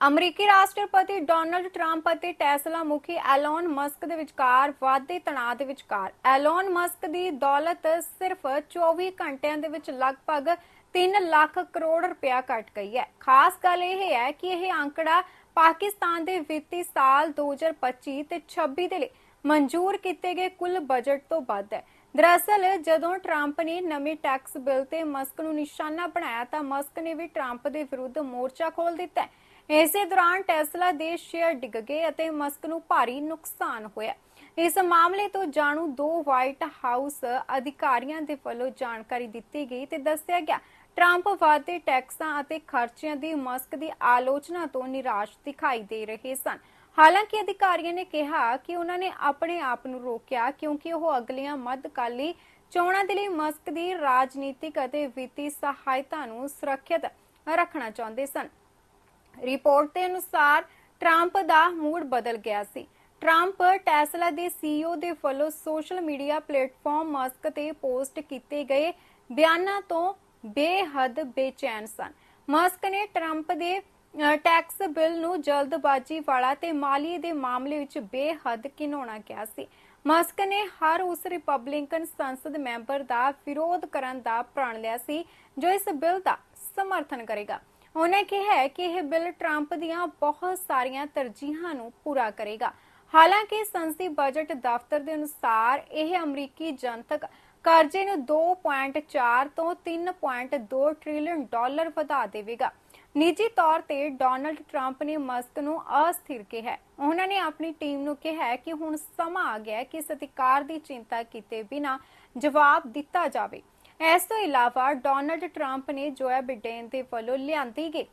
ਅਮਰੀਕੀ ਰਾਸ਼ਟਰਪਤੀ Donald Trump ਅਤੇ ਟੈਸਲਾ ਮੁਖੀ ਐਲਨ ਮਸਕ ਦੇ ਵਿਚਕਾਰ ਵਾਧੇ ਤਣਾਅ ਦੇ ਵਿਚਕਾਰ। ਐਲਨ ਮਸਕ ਦੀ ਦੌਲਤ ਸਿਰਫ 24 ਘੰਟਿਆਂ ਦੇ ਵਿੱਚ ਲਗਭਗ 3 ਲੱਖ ਕਰੋੜ ਰੁਪਇਆ ਘਟ ਗਈ ਹੈ। ਖਾਸ ਗੱਲ ਇਹ ਹੈ ਕਿ ਇਹ ਅੰਕੜਾ ਪਾਕਿਸਤਾਨ ਦੇ ਵਿੱਤੀ ਸਾਲ 2025 ਤੇ 26 ਦੇ ਲਈ ਮਨਜ਼ੂਰ ਕੀਤੇ ਗਏ ਕੁੱਲ ਬਜਟ ਤੋਂ ਵੱਧ ਹੈ। ਦਰਅਸਲ, ਜਦੋਂ ਟਰੰਪ ਨੇ ਨਵੇਂ ਟੈਕਸ ਬਿੱਲ ਤੇ ਮਸਕ ਨੂੰ ਨਿਸ਼ਾਨਾ ਬਣਾਇਆ ਤਾਂ ਮਸਕ ਨੇ ਵੀ ਟਰੰਪ ਦੇ ਵਿਰੁੱਧ ਮੋਰਚਾ ਖੋਲ ਦਿੱਤਾ ਹੈ। ਇਸੇ ਦੌਰਾਨ ਟੈਸਲਾ ਦੇ ਸ਼ੇਅਰ ਡਿੱਗ ਗਏ ਅਤੇ ਮਸਕ ਨੂੰ ਭਾਰੀ ਨੁਕਸਾਨ ਹੋਇਆ। ਇਸ ਮਾਮਲੇ ਤੋਂ ਜਾਣੂ ਦੋ ਵਾਈਟ ਹਾਊਸ ਅਧਿਕਾਰੀਆਂ ਦੇ ਵੱਲੋਂ ਜਾਣਕਾਰੀ ਦਿੱਤੀ ਗਈ ਤੇ ਦੱਸਿਆ ਗਿਆ, ਟਰੰਪ ਵਾਧੇ ਟੈਕਸਾਂ ਅਤੇ ਖਰਚਿਆਂ ਦੀ ਮਸਕ ਦੀ ਆਲੋਚਨਾ ਤੋਂ ਨਿਰਾਸ਼ ਦਿਖਾਈ ਦੇ ਰਹੇ ਸਨ। ਹਾਲਾਂਕਿ ਅਧਿਕਾਰੀਆਂ ਨੇ ਕਿਹਾ ਕਿ ਉਹਨਾਂ ਨੇ ਆਪਣੇ ਆਪ ਨੂੰ ਰੋਕਿਆ ਕਿਉਂਕਿ ਉਹ ਅਗਲੀਆਂ ਮੱਧਕਾਲੀ ਚੋਣਾਂ ਦੇ ਲਈ ਮਸਕ ਦੀ ਰਾਜਨੀਤਿਕ ਅਤੇ ਵਿੱਤੀ ਸਹਾਇਤਾ ਨੂੰ ਸੁਰੱਖਿਅਤ ਰੱਖਣਾ ਚਾਹੁੰਦੇ ਸਨ। ਰਿਪੋਰਟ ਦੇ ਅਨੁਸਾਰ ਟਰੰਪ ਦਾ ਮੂਡ ਬਦਲ ਗਿਆ ਸੀ। ਟਰੰਪ ਟੈਸਲਾ ਦੇ ਸੀਈਓ ਦੇ ਵੱਲੋਂ ਸੋਸ਼ਲ ਮੀਡੀਆ ਪਲੇਟਫਾਰਮ ਮਸਕ ਤੇ ਪੋਸਟ ਕੀਤੇ ਗਏ ਬਿਆਨਾਂ ਤੋਂ ਬੇਹੱਦ ਬੇਚੈਨ ਸਨ। ਮਸਕ ਨੇ ਟਰੰਪ ਦੇ ਟੈਕਸ ਬਿੱਲ ਨੂੰ ਜਲਦਬਾਜ਼ੀ ਵਾਲਾ ਤੇ ਮਾਲੀ ਦੇ ਮਾਮਲੇ ਵਿੱਚ ਬੇਹੱਦ ਘਿਨਾਉਣਾ ਕਿਹਾ ਸੀ। ਮਸਕ ਨੇ ਹਰ ਉਸ ਰਿਪਬਲਿਕਨ ਸੰਸਦ ਮੈਂਬਰ ਦਾ ਵਿਰੋਧ ਕਰਨ ਦਾ ਪ੍ਰਣ ਲਿਆ ਸੀ, ਜੋ ਇਸ ਬਿੱਲ ਦਾ ਸਮਰਥਨ ਕਰੇਗਾ। ਉਹਨੇ ਕਿਹਾ ਹੈ ਕਿ ਇਹ ਬਿੱਲ ਟਰੰਪ ਦੀਆਂ ਬਹੁਤ ਸਾਰੀਆਂ ਤਰਜੀਹਾਂ ਨੂੰ ਪੂਰਾ ਕਰੇਗਾ। ਹਾਲਾਂਕਿ ਸੰਸਦੀ ਬਜਟ ਦਫ਼ਤਰ ਦੇ ਅਨੁਸਾਰ ਇਹ ਅਮਰੀਕੀ ਜਨਤਕ ਕਰਜ਼ੇ ਨੂੰ 2.4 ਤੋਂ 3.2 ਟ੍ਰਿਲੀਅਨ ਡਾਲਰ ਵਧਾ ਦੇਵੇਗਾ। ਨਿੱਜੀ ਤੌਰ ਤੇ ਡੋਨਲਡ ਟਰੰਪ ਨੇ ਮਸਕ ਨੂੰ ਅਸਥਿਰ ਕਿਹਾ ਉਹਨਾਂ ਨੇ ਆਪਣੀ ਟੀਮ ਨੂੰ ਕਿਹਾ ਕਿ ਹੁਣ ਸਮਾਂ ਆ ਗਿਆ ਕਿ ਸਤਿਕਾਰ ਦੀ ਚਿੰਤਾ ਕੀਤੇ ਬਿਨਾ ਜਵਾਬ ਦਿੱਤਾ ਜਾਵੇ। ਇਸ ਤੋਂ ਇਲਾਵਾ ਡੋਨਲਡ ਟਰੰਪ ਨੇ ਜੋਇਆ ਬਿਡੇਨ ਦੇ ਵੱਲੋਂ ਲਿਆਂਦੀ ਗਈ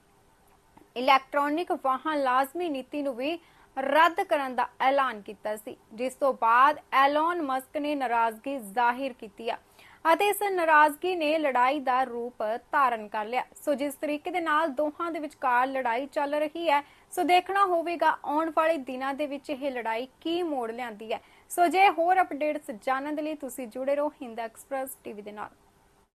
ਇਲੈਕਟ੍ਰੋਨਿਕ ਵਾਹਨ ਲਾਜ਼ਮੀ ਨੀਤੀ ਨੂੰ ਵੀ ਰੱਦ ਕਰਨ ਦਾ ਐਲਾਨ ਕੀਤਾ ਸੀ, ਜਿਸ ਤੋਂ ਬਾਅਦ ਐਲਨ ਮਸਕ ਨੇ ਨਾਰਾਜ਼ਗੀ ਜ਼ਾਹਿਰ ਕੀਤੀ ਆ ਅਤੇ ਇਸ ਨਾਰਾਜ਼ਗੀ ਨੇ ਲੜਾਈ ਦਾ ਰੂਪ ਧਾਰਨ ਕਰ ਲਿਆ। ਸੋ ਜਿਸ ਤਰੀਕੇ ਦੇ ਨਾਲ ਦੋਹਾਂ ਦੇ ਵਿਚਕਾਰ ਲੜਾਈ ਚੱਲ ਰਹੀ ਹੈ, ਸੋ ਦੇਖਣਾ ਹੋਵੇਗਾ ਆਉਣ ਵਾਲੇ ਦਿਨਾਂ ਦੇ ਵਿੱਚ ਇਹ ਲੜਾਈ ਕੀ ਮੋੜ ਲਿਆਂਦੀ ਹੈ। ਸੋ ਜੇ ਹੋਰ ਅਪਡੇਟਸ ਜਾਣਨ ਦੇ ਲਈ ਤੁਸੀਂ ਜੁੜੇ ਰਹੋ ਹਿੰਦ ਐਕਸਪ੍ਰੈਸ ਟੀਵੀ ਦੇ ਨਾਲ।